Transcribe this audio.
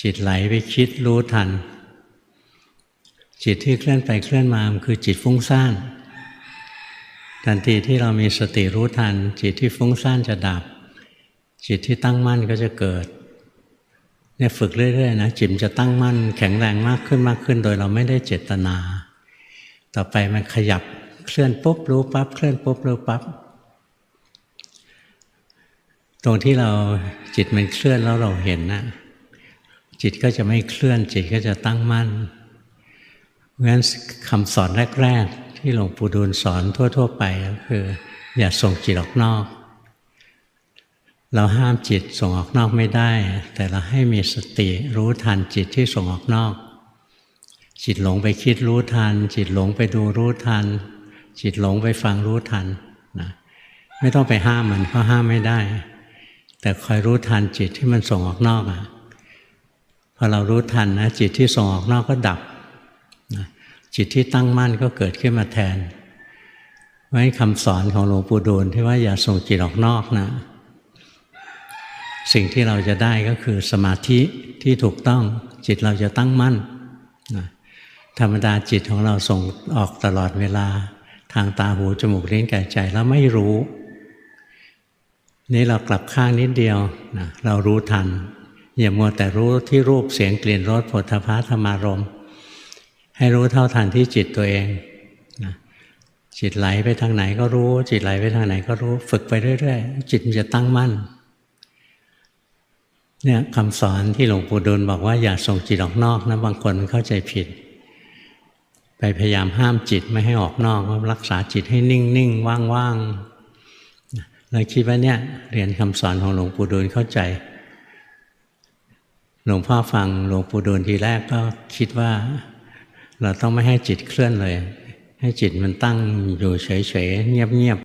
จิตไหลไปคิดรู้ทัน จิตที่เคลื่อนไปเคลื่อนมามันคือจิตฟุ้งซ่านทันทีที่เรามีสติรู้ทัน จิตที่ฟุ้งซ่านจะดับ จิตที่ตั้งมั่นก็จะเกิดเนี่ยฝึกเรื่อยๆนะจิตจะตั้งมั่นแข็งแรงมากขึ้นมากขึ้น โดยเราไม่ได้เจตนา ต่อไปมันขยับเคลื่อนปุ๊บรู้ปั๊บเคลื่อนปุ๊บรู้ปั๊บตรงที่เราจิตมันเคลื่อนแล้วเราเห็นนะ จิตก็จะไม่เคลื่อน จิตก็จะตั้งมั่นเพราะฉะนั้นคำสอนแรก ๆ ที่หลวงปู่ดูลสอนทั่ว ๆ ไปก็คือ อย่าส่งจิตออกนอก เราห้ามจิตส่งออกนอกไม่ได้ แต่เราให้มีสติรู้ทันจิตที่ส่งออกนอก จิตหลงไปคิดรู้ทัน จิตหลงไปดูรู้ทัน จิตหลงไปฟังรู้ทันนะไม่ต้องไปห้ามมันเพราะห้ามไม่ได้ แต่คอยรู้ทันจิตที่มันส่งออกนอกอะ พอเรารู้ทันนะจิตที่ส่งออกนอกก็ดับนะจิตที่ตั้งมั่นก็เกิดขึ้นมาแทนเพราะคำสอนของหลวงปู่ดูลที่ว่าอย่าส่งจิตออกนอกนะ สิ่งที่เราจะได้ก็คือสมาธิที่ถูกต้องจิตเราจะตั้งมั่นนะธรรมดาจิตของเราส่งออกตลอดเวลา ทางตาหูจมูกลิ้นกายใจแล้วไม่รู้ นี่เรากลับข้างนิดเดียวนะเรารู้ทัน อย่ามัวแต่รู้ที่รูปเสียงกลิ่นรสผลทพะธรรมารมให้รู้เท่าทันที่จิตตัวเองนะจิตไหลไปทางไหนก็รู้ จิตไหลไปทางไหนก็รู้ ฝึกไปเรื่อยๆ จิตมันจะตั้งมั่นเนี่ยคำสอนที่หลวงปู่ดูลบอกว่าอย่าส่งจิตออกนอกนะบางคนเข้าใจผิด ไปพยายามห้ามจิตไม่ให้ออกนอกว่ารักษาจิตให้นิ่งนิ่งว่างว่างเราคิดว่าเนี่ยเรียนคำสอนของหลวงปู่ดูลเข้าใจ หลวงพ่อฟังหลวงปู่ดูลทีแรกก็คิดว่า เราต้องไม่ให้จิตเคลื่อนเลย ให้จิตมันตั้งอยู่เฉยๆเงียบๆ